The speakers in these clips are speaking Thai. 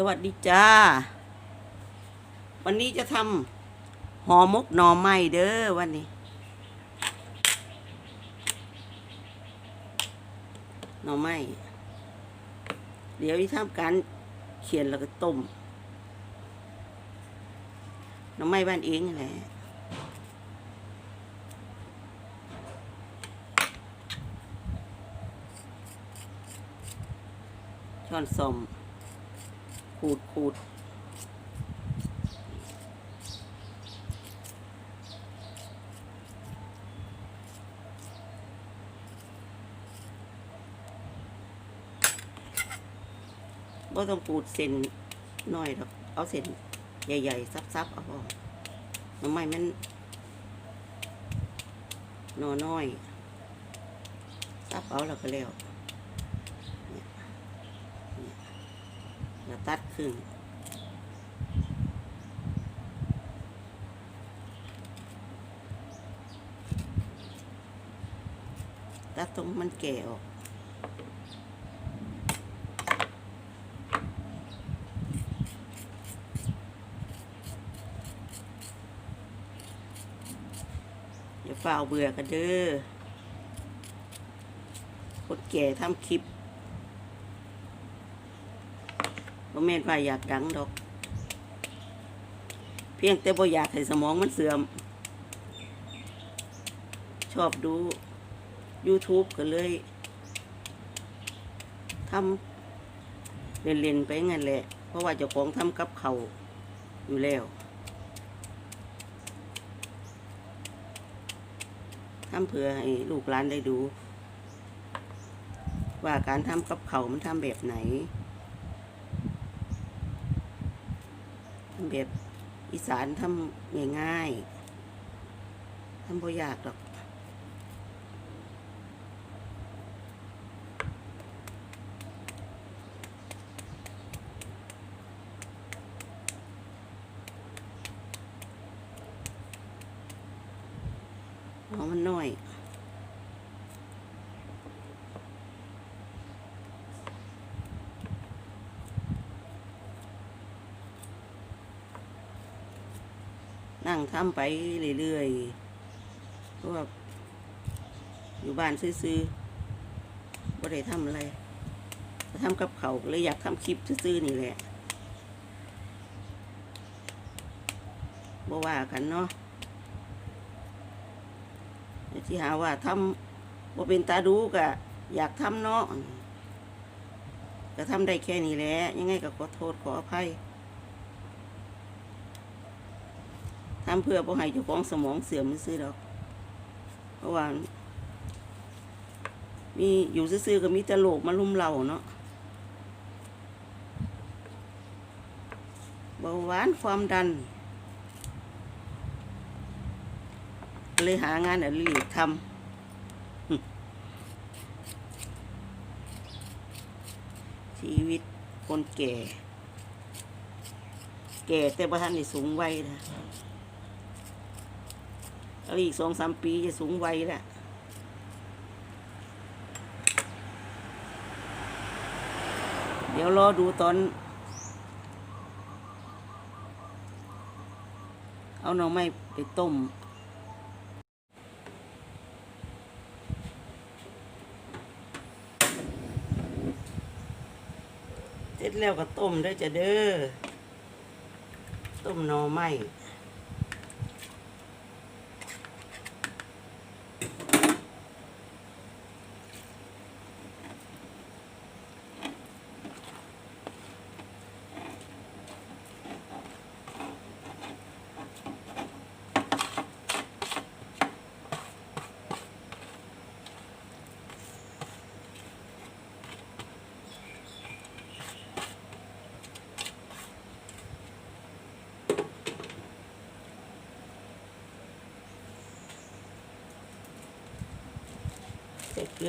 สวัสดีจ้า วันนี้จะทำห่อมกหน่อไม้เด้อวันนี้ หน่อไม้ เดี๋ยวที่ทำการเขียนแล้วก็ต้ม หน่อไม้บ้านเองแหละช้อนส้อม ขูดขูดบ่ต้องขูดเส้นน้อยหรอกเอาเส้นใหญ่ๆ ซับๆ เอาพอหน่อไมมันน่อน้อย ซับเอาแล้วก็แล้วเนี่ยเนี่ยแล้ว ตัดครึ่งตัดตรงมันแก่ออกอย่าฝ่าวเบื่อกันเด้อคนแก่ทำคลิป บ่แม่นว่าอยากดังดอก เพียงแต่บ่อยากให้สมองมันเสื่อม ชอบดู YouTube ก็เลยทำเล่นๆไปงั้นแหละ เพราะว่าเจ้าของทำกับเขาอยู่แล้วทำเพื่อให้ลูกหลานได้ดู ว่าการทำกับเขามันทำแบบไหนทำ แบบอีสานทำง่ายๆทำบ่ยากหรอก นั่งทำไปเรื่อยๆเพราะว่าอยู่บ้านซื้อๆบ่ได้ทำอะไรจะทำกับเขาเลยอยากทำคลิปซื้อๆนี่แหละบ่ว่ากันเนาะที่หาว่าทำว่าเป็นตาดูกะ อยากทำเนาะก็ทำได้แค่นี้แหละยังไงก็ขอโทษขออภัย ทำเพื่อบ่ให้เจ้าของสมองเสื่อมซื้อดอก เพราะว่า มีอยู่ซื่อๆก็มีต่โลกมาลุมเราเนาะเบาหวานความดัน เลยหางานอดิเรกทำชีวิตคนแก่ แก่แต่ประทานนี่สูงวัยนะ อีกสองสามปีจะสูงวัยแล้วเดี๋ยวรอดูตอน เอาหน่อไม้ไปต้มเสร็จแล้วก็ต้มเด้จะเด้อ ต้มหน่อไม้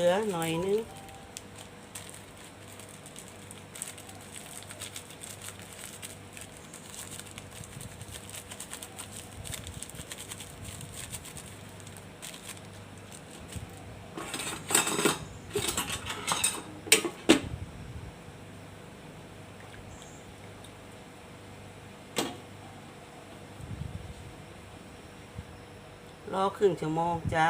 ือหน่อยนึงรอครึ่งชั่วโมงจ้า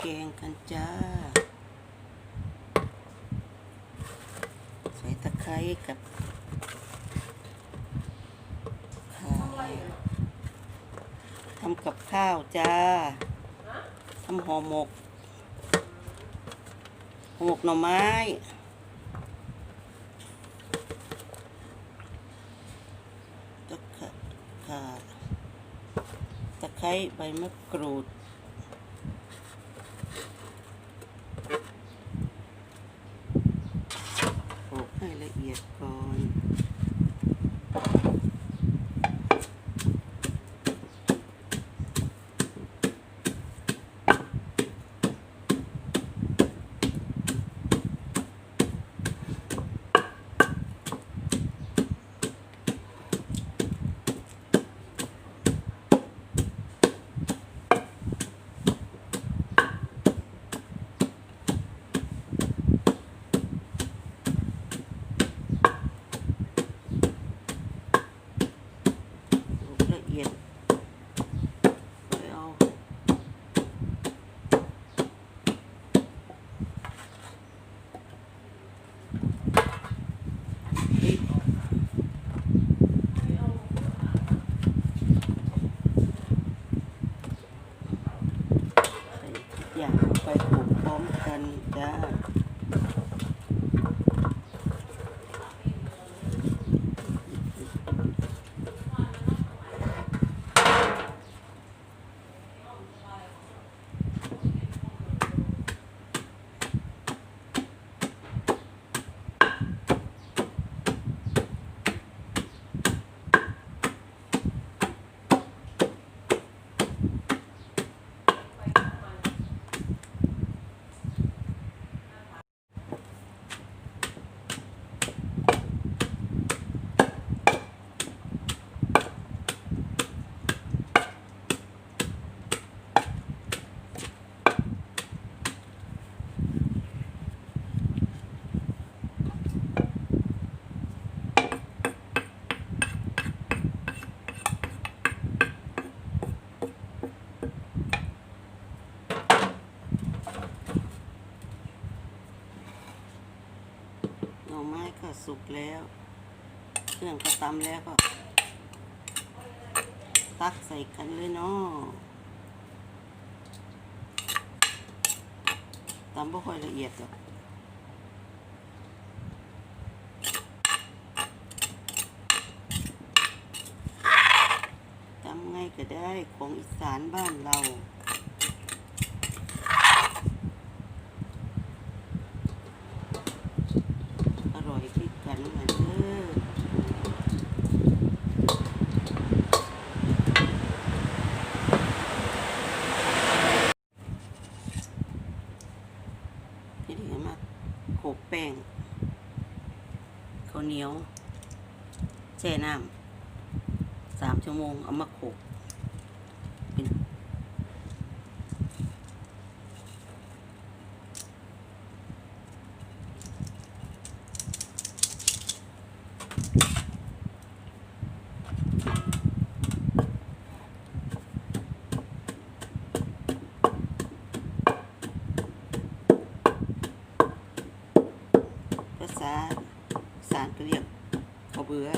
แกงกันจ้า ใส่ตะไคร้กับข่าทำกับข้าวจ้าทำห่อหมกห่อหมกหน่อไม้ตะไคร้ใบมะกรูด สุกแล้ว เครื่องก็ตำแล้วก็ ตักใส่กันเลยเนาะตำบ่ค่อยละเอียดหรอกตำไงก็ได้ของอีสานบ้านเรา อร่อยคือกันนะเด้อทีนี้มาโขลกแป้งข้าว เหนียว แช่น้ำสามชั่วโมง เอามาโขกเป็นภาษาอีสารก็เรียกข้าวเบื่อ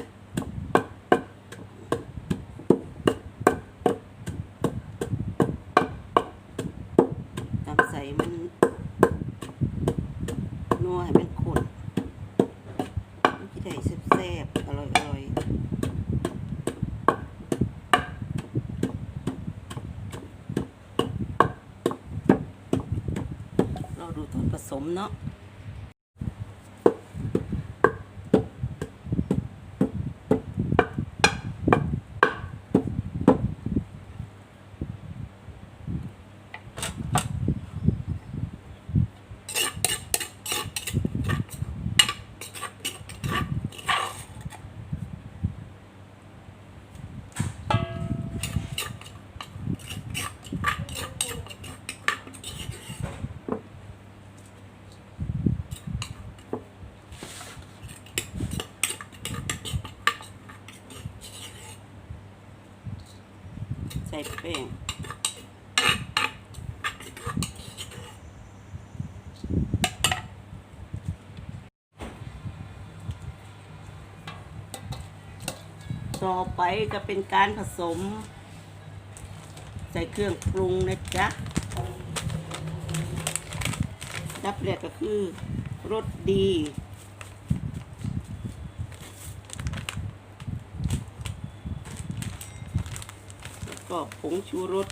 ตำใส่มันนัวให้มันข้นมันจะได้แซ่บๆอร่อยๆเราดูตอนผส มเนาะ แป้งต่อไปก็เป็นการผสม ใส่เครื่องปรุงนะจ๊ะดับแรกก็คือรสดี แล้ว ก็ผงชูรส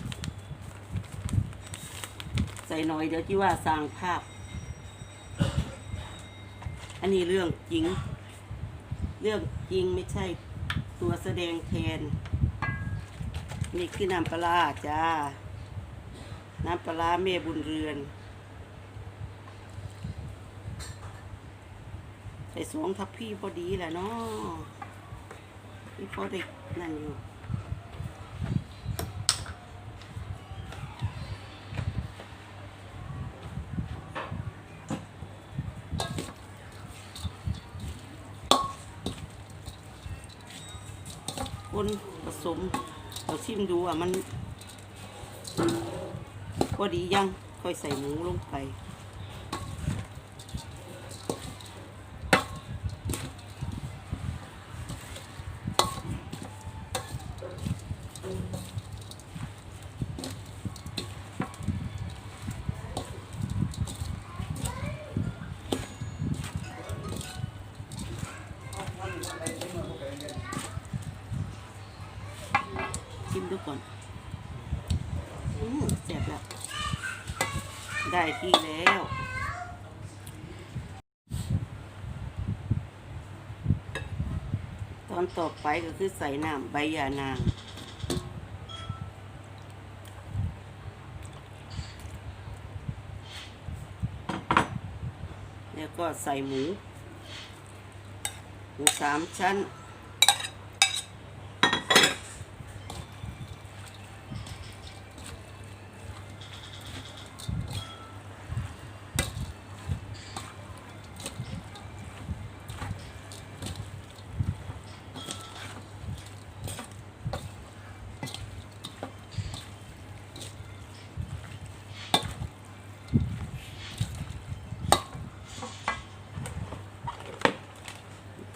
ใส่หน่อยเดี๋ยวที่ว่าสร้างภาพ อันนี้เรื่องจริง เรื่องจริงไม่ใช่ตัวแสดงแทน นี่คือน้ำปลาจ้า น้ำปลาร้าแม่บุญเรือน ใส่สวงทับพี่พอดีแหละเนาะนี่พอเด็กนั่นอยู่ งดูอะมันพอดียังค่อยใส่หมูลงไป ชิมดูก่อน อืมแซ่บแล้ว ได้ที่แล้ว ตอนต่อไปก็คือใส่น้ำใบยานางแล้วก็ใส่หมู หมูสามชั้น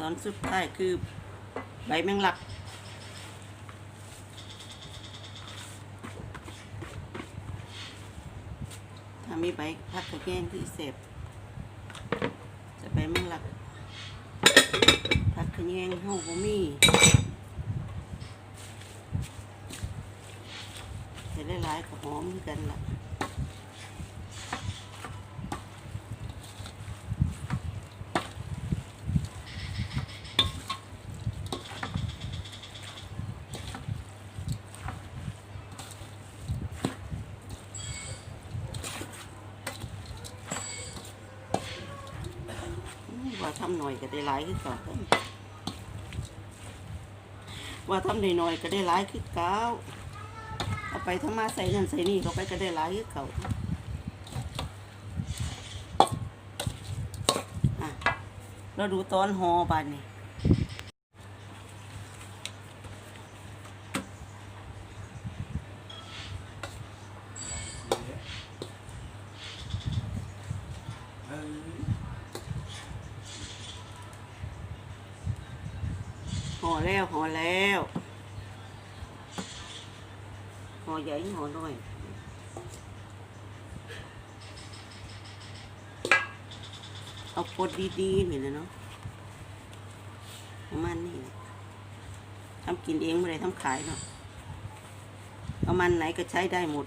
อนสุดท้ายคือใบแมงลัก ถ้ามีใบพักกระแยงที่เสพจะใบแมงลัก พักกระแยงเฮาบ่มีแต่หลายๆก็หอมคือกันล่ะ มว่าทำหน่อยก็ได้หลายคือเก่าว่าทำหน่อยๆก็ได้หลายคือเก้าเอาไปทำมาใส่นั่นใส่นี่เขาไปก็ได้หลายคือเขาอะเราดูตอนหอบานนี่ แล้วห่อแล้วห่อใหญ่ห่อน้อยเอาปดดีๆนี่นะเนาะประมาณนี้ทำกินเองไม่ได้ทำขายเนาะประมาณไหนก็ใช้ได้หมด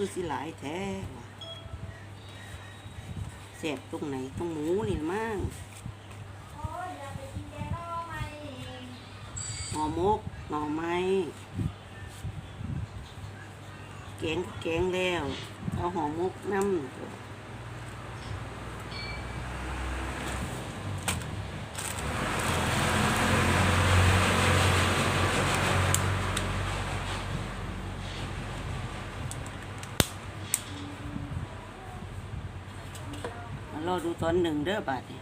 คือสิหลายแท้วะแสบตรงไหนตรงหมูนี่มั่งหน่อมกหน่อไม้แกงก็แกงแล้ว เอาห่อมกน้ำ ดูตอนหนึ่งเด้อบาดนี้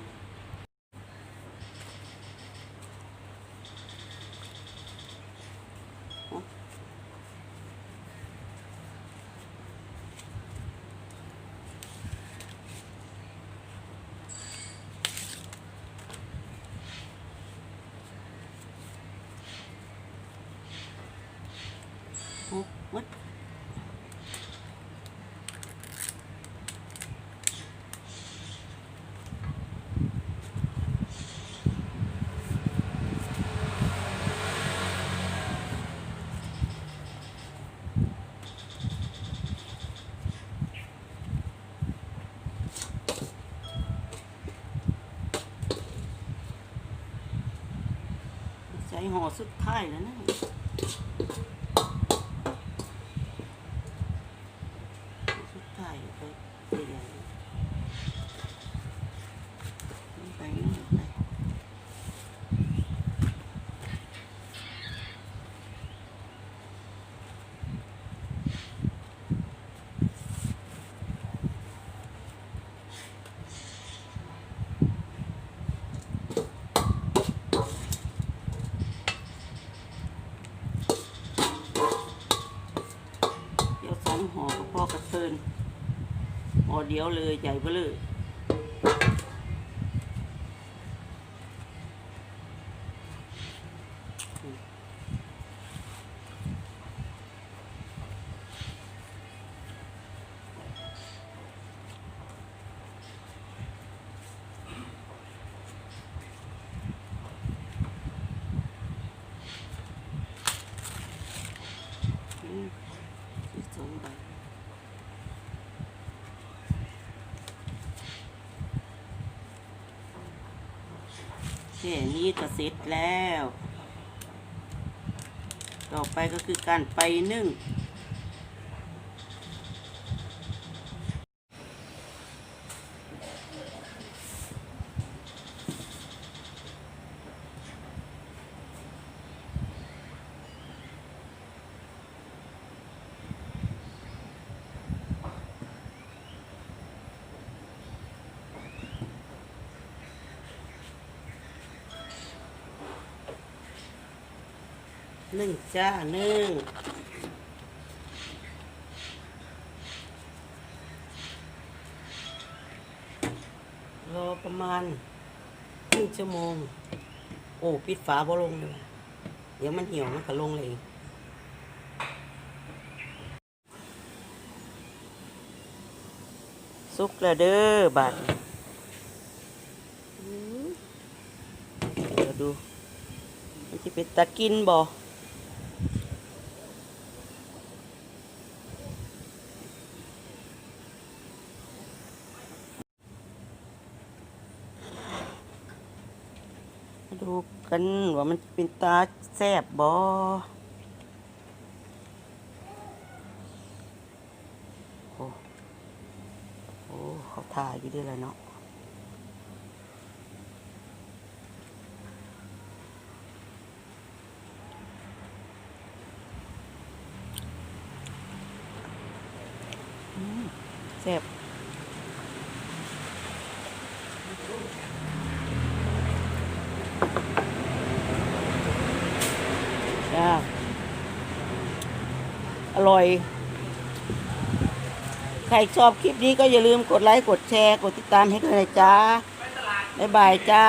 ห่อสุดท้ายแล้วนะสุดท้ายไปเรื่อยๆไปนี่ไปเดี๋ยวสองห่อกับพ่อกระเทินห่อ เดียวเลยใหญ่เบ้อเลย ค่นี้ก็เสร็จแล้ว ต่อไปก็คือการไปนึ่ง นึ่งจ้านึ่งรอประมาณครึ่งชั่วโมง โอ้ปิดฝาบ่ลงเลยว่ะเดี๋ยวมันเหี่ยวมันก็ลงเลยสุกแล้วเด้อบาดนี้อื้อเดี๋ยวดูมันจะเป็นตะกินบ่มาดูกัน ว่ามันเป็นตาแซบบ่โอ้โอ้เขาถ่ายอยู่ด้วยแหละเนาะแซ่บจ้าอ ร่อย ใครชอบคลิปนี้ก็อย่าลืมกดไลค์ กดแชร์ กดติดตามให้ด้วยนะจ้าบ๊ายบายจ้า